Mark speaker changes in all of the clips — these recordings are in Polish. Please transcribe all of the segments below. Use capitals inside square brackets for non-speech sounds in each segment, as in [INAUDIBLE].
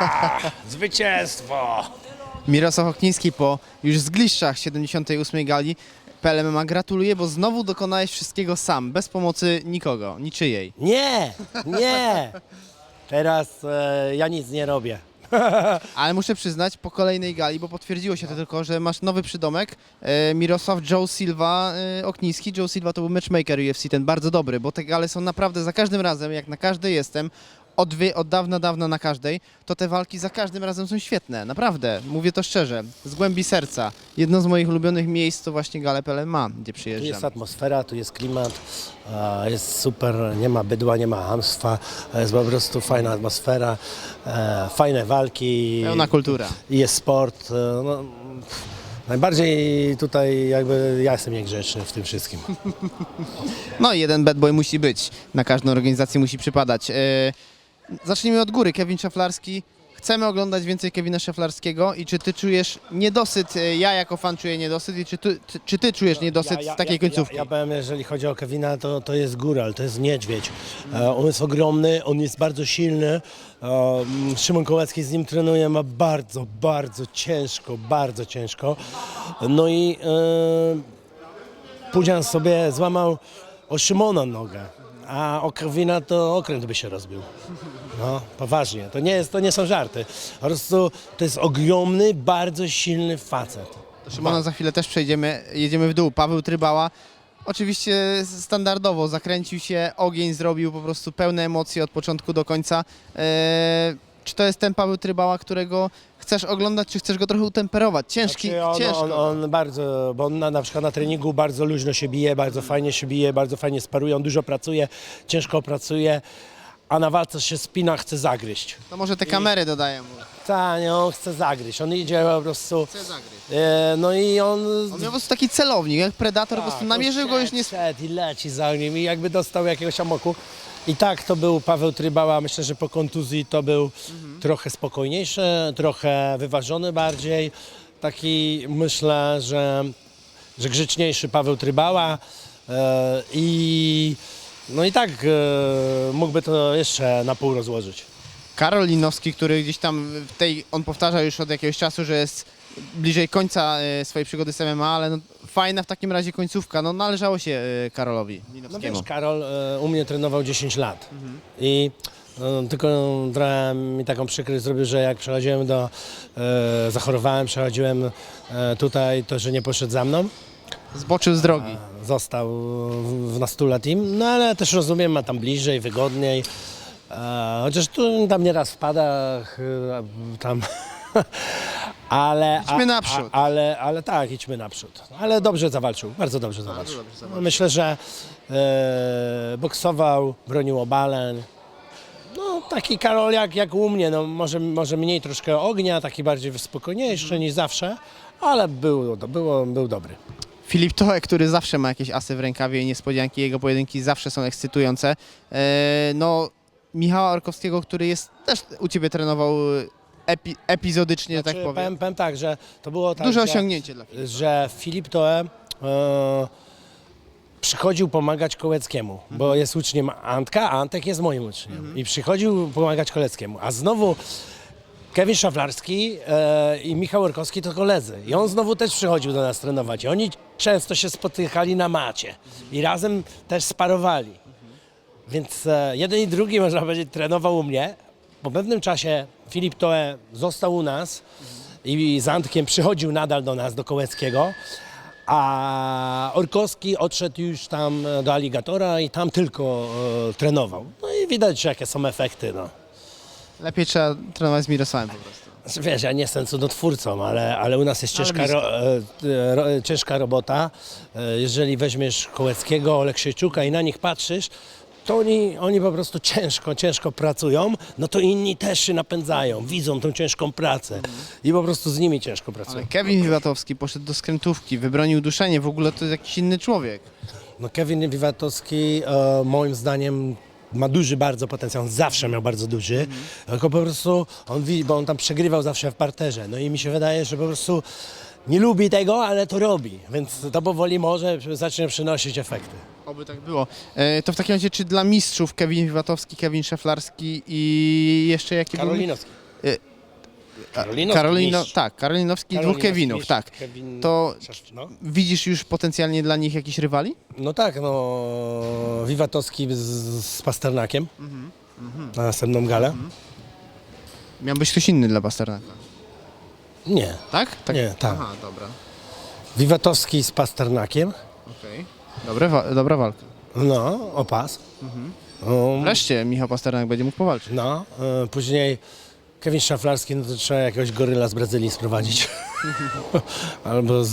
Speaker 1: [LAUGHS] Zwycięstwo!
Speaker 2: Mirosław Okniński po już zgliszczach 78 gali PLMMA gratuluję, bo znowu dokonałeś wszystkiego sam, bez pomocy nikogo, niczyjej.
Speaker 1: Nie, nie! Teraz e, ja nic nie robię. [LAUGHS]
Speaker 2: Ale muszę przyznać, po kolejnej gali, bo potwierdziło się to tylko, że masz nowy przydomek, e, Mirosław Joe Silva e, Okniński. Joe Silva to był matchmaker UFC, ten bardzo dobry, bo te gale są naprawdę za każdym razem, jak na każdej jestem, od, wie, od dawna, dawna na każdej, to te walki za każdym razem są świetne, naprawdę, mówię to szczerze, z głębi serca. Jedno z moich ulubionych miejsc to właśnie gale PLMA, gdzie
Speaker 1: Tu
Speaker 2: przyjeżdżam.
Speaker 1: jest atmosfera, tu jest klimat, e, jest super, nie ma bydła, nie ma hamstwa, jest po prostu fajna atmosfera, e, fajne walki.
Speaker 2: Pełna kultura.
Speaker 1: i jest sport. e, No, pff, najbardziej tutaj jakby ja jestem niegrzeczny w tym wszystkim. [LAUGHS]
Speaker 2: No i jeden bad boy musi być. Na każdą organizację musi przypadać. E, zacznijmy od góry. Kevin Szaflarski. Chcemy oglądać więcej Kevina Szaflarskiego i czy ty czujesz niedosyt, e, ja jako fan czuję niedosyt i czy ty, ty, czy ty czujesz niedosyt z takiej końcówki?
Speaker 1: Ja, ja powiem, jeżeli chodzi o Kevina, to, to jest góral, to jest niedźwiedź. E, on jest ogromny, on jest bardzo silny. E, mm, Szymon Kołecki z nim trenuje, ma bardzo, bardzo ciężko, bardzo ciężko. No i e, Pudzian sobie złamał o Szymona nogę, a o Kevina to okręt by się rozbił. No, poważnie, to nie, jest, to nie są żarty. Po prostu to jest ogromny, bardzo silny facet.
Speaker 2: Do Szymona za chwilę też przejdziemy, jedziemy w dół. Paweł Trybała. Oczywiście standardowo zakręcił się, ogień zrobił po prostu pełne emocje od początku do końca. E, czy to jest ten Paweł Trybała, którego chcesz oglądać, czy chcesz go trochę utemperować? Ciężki,
Speaker 1: Znaczy on,
Speaker 2: ciężko.
Speaker 1: On, on bardzo, bo on na, na przykład na treningu bardzo luźno się bije, bardzo fajnie się bije, bardzo fajnie sparuje, on dużo pracuje, ciężko pracuje, a na walce się spina, chce zagryźć.
Speaker 2: To może te kamery dodaję mu.
Speaker 1: Tak, nie, on chce zagryźć, on idzie po prostu,
Speaker 2: Chce zagryźć.
Speaker 1: e, no i on...
Speaker 2: On miał po prostu taki celownik, jak predator, po prostu
Speaker 1: Tak,
Speaker 2: namierzył
Speaker 1: on
Speaker 2: go już nie...
Speaker 1: szedł i leci za nim i jakby dostał jakiegoś amoku. I tak to był Paweł Trybała, myślę, że po kontuzji to był trochę spokojniejszy, trochę wyważony bardziej. Taki myślę, że, że grzeczniejszy Paweł Trybała e, i no i tak e, mógłby to jeszcze na pół rozłożyć.
Speaker 2: Karol Linowski, który gdzieś tam w tej, on powtarza już od jakiegoś czasu, że jest bliżej końca e, swojej przygody z MMA, ale no, fajna w takim razie końcówka, no należało się e, Karolowi
Speaker 1: No
Speaker 2: Linowskiemu.
Speaker 1: wiesz, Karol e, u mnie trenował 10 lat. I no, tylko trochę mi taką przykrość zrobił, że jak przechodziłem do, e, zachorowałem, przechodziłem e, tutaj, to że nie poszedł za mną,
Speaker 2: Zboczył z drogi.
Speaker 1: został w, w Nastula Team, no ale też rozumiem, ma tam bliżej, wygodniej, e, chociaż tu tam nieraz wpada, ch, tam... [LAUGHS] Ale,
Speaker 2: Idźmy naprzód.
Speaker 1: A, ale, ale tak, idźmy naprzód. Ale dobrze zawalczył, bardzo dobrze zawalczył. No, myślę, że e, boksował, bronił obaleń. No taki Karol jak, jak u mnie, no, może, może mniej troszkę ognia, taki bardziej spokojniejszy niż zawsze, ale był, było, był dobry.
Speaker 2: Filip Toek, który zawsze ma jakieś asy w rękawie i niespodzianki, jego pojedynki zawsze są ekscytujące. E, no, Michała Orkowskiego, który jest też u Ciebie trenował epi, epizodycznie, tak
Speaker 1: Znaczy,
Speaker 2: powiem.
Speaker 1: powiem, powiem tak, że to było tak,
Speaker 2: Duże
Speaker 1: że,
Speaker 2: osiągnięcie dla Filipa.
Speaker 1: że Filip Toe e, przychodził pomagać Kołeckiemu, bo jest uczniem Antka, a Antek jest moim uczniem. I przychodził pomagać Koleckiemu. A znowu Kevin Szaflarski e, i Michał Orkowski to koledzy. I on znowu też przychodził do nas trenować. I oni często się spotykali na macie. I razem też sparowali. Więc e, jeden i drugi, można powiedzieć, trenował u mnie. Po pewnym czasie Filip Toe został u nas i z Antkiem przychodził nadal do nas, do Kołeckiego, a Orkowski odszedł już tam do Aligatora i tam tylko e, trenował. No i widać, jakie są efekty. No.
Speaker 2: Lepiej trzeba trenować z Mirosławem po prostu.
Speaker 1: Znaczy, Wiesz, ja nie jestem cudotwórcą, ale, ale u nas jest
Speaker 2: Ale
Speaker 1: ciężka, ro, e, ro, ciężka robota. E, Jeżeli weźmiesz Kołeckiego, Oleksiejczuka i na nich patrzysz, to oni, oni po prostu ciężko, ciężko pracują, no to inni też się napędzają, widzą tą ciężką pracę i po prostu z nimi ciężko pracują.
Speaker 2: Ale Kevin Wiwatowski poszedł do skrętówki, wybronił duszenie, w ogóle to jest jakiś inny człowiek.
Speaker 1: No Kevin Wiwatowski e, moim zdaniem ma duży bardzo potencjał, on zawsze miał bardzo duży, tylko po prostu on widzi, bo on tam przegrywał zawsze w parterze, no i mi się wydaje, że po prostu nie lubi tego, ale to robi, więc to powoli może zacznie przynosić efekty.
Speaker 2: Oby tak było. E, to w takim razie, czy dla mistrzów Kevin Wiwatowski, Kevin Szeflarski i jeszcze jaki był?
Speaker 1: Karolinowski.
Speaker 2: E,
Speaker 1: Karolinowski
Speaker 2: Karolino,
Speaker 1: mistrz.
Speaker 2: tak, Karolinowski i dwóch
Speaker 1: Karolinowski
Speaker 2: Kevinów,
Speaker 1: mistrz,
Speaker 2: tak.
Speaker 1: Kevin...
Speaker 2: To
Speaker 1: No.
Speaker 2: widzisz już potencjalnie dla nich jakichś rywali?
Speaker 1: no tak, no Wiwatowski z, z Pasternakiem na następną galę.
Speaker 2: Miał być ktoś inny dla Pasternaka.
Speaker 1: Nie,
Speaker 2: Tak? tak?
Speaker 1: nie, tak.
Speaker 2: Aha, dobra.
Speaker 1: Wiwatowski z Pasternakiem,
Speaker 2: Okej. Dobre wa- dobra walka.
Speaker 1: no, o pas. No,
Speaker 2: Wreszcie Michał Pasternak będzie mógł powalczyć.
Speaker 1: no e, później Kevin Szaflarski, no to trzeba jakiegoś goryla z Brazylii sprowadzić. [LAUGHS] Albo z,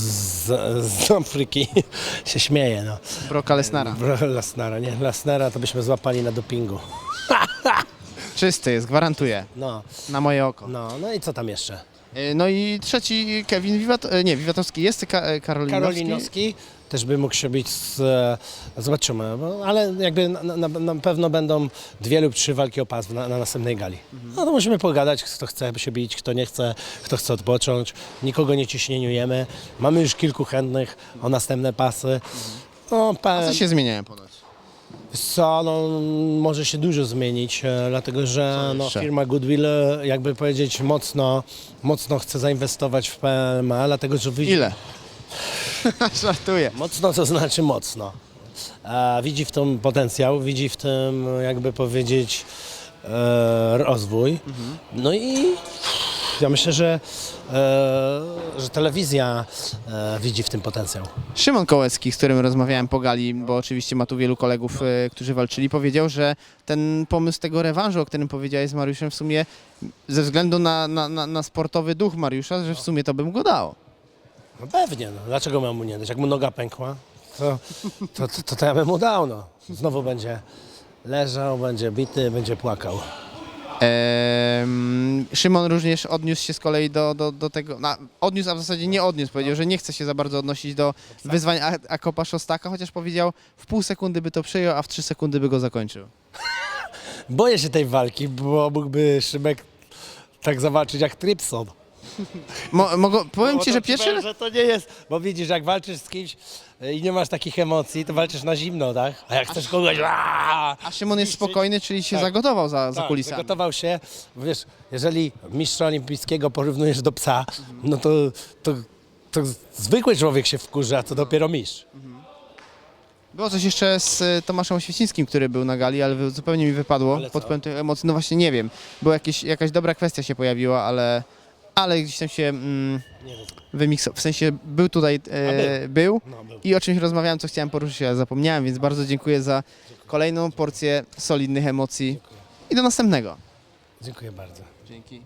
Speaker 1: z Afryki. [LAUGHS] się śmieje, no.
Speaker 2: Broka Lesnara.
Speaker 1: Bro- Lasnara, nie? Lasnara to byśmy złapali na dopingu. [LAUGHS]
Speaker 2: Czysty jest, gwarantuję.
Speaker 1: No,
Speaker 2: Na moje oko.
Speaker 1: no, no i co tam jeszcze?
Speaker 2: E, No i trzeci Kevin Wiwat... e, Nie, Wiwatowski jest, Ka- e, Karolinowski.
Speaker 1: Karolinowski też by mógł się być z, zobaczymy, ale jakby na, na, na pewno będą dwie lub trzy walki o pas na, na następnej gali. No to musimy pogadać, kto chce się bić, kto nie chce, kto chce odpocząć. Nikogo nie ciśnieniujemy. Mamy już kilku chętnych o następne pasy. No,
Speaker 2: A
Speaker 1: pe,
Speaker 2: co się zmieniają ponoć?
Speaker 1: Co, no, może się dużo zmienić, e, dlatego że no,
Speaker 2: jeszcze?
Speaker 1: firma Goodwill, e, jakby powiedzieć, mocno, mocno chce zainwestować w PLMA, dlatego że widzi,
Speaker 2: Ile? [LAUGHS] Żartuję.
Speaker 1: Mocno to znaczy mocno. A widzi w tym potencjał, widzi w tym, jakby powiedzieć, e, rozwój. No i ja myślę, że, e, że telewizja e, widzi w tym potencjał.
Speaker 2: Szymon Kołecki, z którym rozmawiałem po gali, bo oczywiście ma tu wielu kolegów, e, którzy walczyli, powiedział, że ten pomysł tego rewanżu, o którym powiedziałeś z Mariuszem, w sumie ze względu na, na, na, na sportowy duch Mariusza, że w sumie to by mu go dało.
Speaker 1: No pewnie, no. dlaczego mam mu nie dać? Jak mu noga pękła, to, to, to, to, to ja bym mu dał. No. Znowu będzie leżał, będzie bity, będzie płakał.
Speaker 2: Szymon również odniósł się z kolei do, do, do tego, na, odniósł, a w zasadzie nie odniósł, powiedział, że nie chce się za bardzo odnosić do wyzwań A- Akopa Szostaka, chociaż powiedział, w pół sekundy by to przyjął, a w trzy sekundy by go zakończył.
Speaker 1: Boję się tej walki, bo mógłby Szymek tak zawalczyć jak Tripson.
Speaker 2: Mo, mogę, powiem
Speaker 1: Bo
Speaker 2: ci,
Speaker 1: to
Speaker 2: że pierwszy
Speaker 1: że to nie jest, bo widzisz, jak walczysz z kimś y, i nie masz takich emocji, to walczysz na zimno, tak? A jak chcesz kogoś... aaa,
Speaker 2: A Szymon jest spokojny, czyli się
Speaker 1: Tak.
Speaker 2: zagotował za, za
Speaker 1: tak,
Speaker 2: kulisami.
Speaker 1: Zagotował się, wiesz, jeżeli mistrza olimpijskiego porównujesz do psa, no to, to, to zwykły człowiek się wkurza, a co dopiero mistrz.
Speaker 2: Było coś jeszcze z e, Tomaszem Oświecińskim, który był na gali, ale wy- zupełnie mi wypadło
Speaker 1: Ale co?
Speaker 2: pod wpływem tych emocji. No właśnie nie wiem, bo jakieś, jakaś dobra kwestia się pojawiła, ale, ale gdzieś tam się mm,
Speaker 1: Nie wiem.
Speaker 2: wymiksował. W sensie był tutaj, e, był.
Speaker 1: No, był.
Speaker 2: i o czymś rozmawiałem, co chciałem poruszyć, ale zapomniałem, więc bardzo dziękuję za kolejną porcję solidnych emocji i do następnego.
Speaker 1: Dziękuję bardzo.
Speaker 2: Dzięki.